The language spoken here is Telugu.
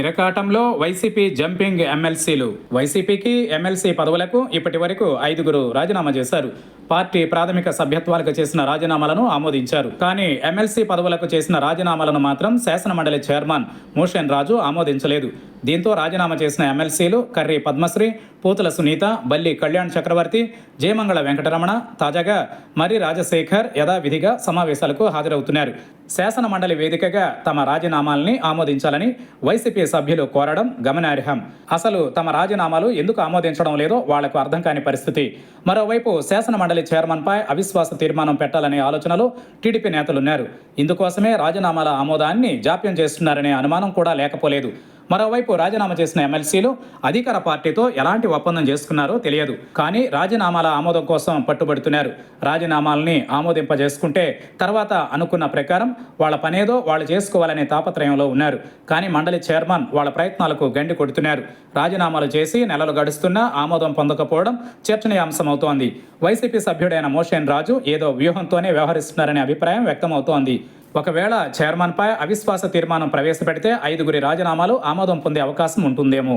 ఇరకాటంలో వైసీపీ జంపింగ్ ఎమ్మెల్సీలు. వైసీపీకి ఎమ్మెల్సీ పదవులకు ఇప్పటి వరకు ఐదుగురు రాజీనామా చేశారు. పార్టీ ప్రాథమిక సభ్యత్వాలకు చేసిన రాజీనామాలను ఆమోదించారు. కానీ ఎమ్మెల్సీ పదవులకు చేసిన రాజీనామాలను మాత్రం శాసనమండలి చైర్మన్ మోషన్ రాజు ఆమోదించలేదు. దీంతో రాజీనామా చేసిన ఎమ్మెల్సీలు కర్రీ పద్మశ్రీ పూతల సునీత బల్లి కళ్యాణ్ చక్రవర్తి జయమంగళ వెంకటరమణ తాజాగా మరి రాజశేఖర్ యథావిధిగా సమావేశాలకు హాజరవుతున్నారు. శాసన మండలి వేదికగా తమ రాజీనామాల్ని ఆమోదించాలని వైసీపీ సభ్యులు కోరడం గమనార్హం. అసలు తమ రాజీనామాలు ఎందుకు ఆమోదించడం లేదో వాళ్ళకు అర్థం కాని పరిస్థితి. మరోవైపు శాసన మండలి చైర్మన్పై అవిశ్వాస తీర్మానం పెట్టాలనే ఆలోచనలో టీడీపీ నేతలున్నారు. ఇందుకోసమే రాజీనామాల ఆమోదాన్ని జాప్యం చేస్తున్నారనే అనుమానం కూడా లేకపోలేదు. మరోవైపు రాజీనామా చేసిన ఎమ్మెల్సీలు అధికార పార్టీతో ఎలాంటి ఒప్పందం చేసుకున్నారో తెలియదు. కానీ రాజీనామాల ఆమోదం కోసం పట్టుబడుతున్నారు. రాజీనామాలని ఆమోదింపజేసుకుంటే తర్వాత అనుకున్న ప్రకారం వాళ్ళ పనేదో వాళ్ళు చేసుకోవాలనే తాపత్రయంలో ఉన్నారు. కానీ మండలి చైర్మన్ వాళ్ళ ప్రయత్నాలకు గండి కొడుతున్నారు. రాజీనామాలు చేసి నెలలు గడుస్తున్నా ఆమోదం పొందకపోవడం చర్చనీయాంశమవుతోంది. వైసీపీ సభ్యుడైన మోషన్ రాజు ఏదో వ్యూహంతోనే వ్యవహరిస్తున్నారనే అభిప్రాయం వ్యక్తమవుతోంది. ఒకవేళ చైర్మన్పై అవిశ్వాస తీర్మానం ప్రవేశపెడితే ఐదుగురి రాజీనామాలు ఆమోదం పొందే అవకాశం ఉంటుందేమో.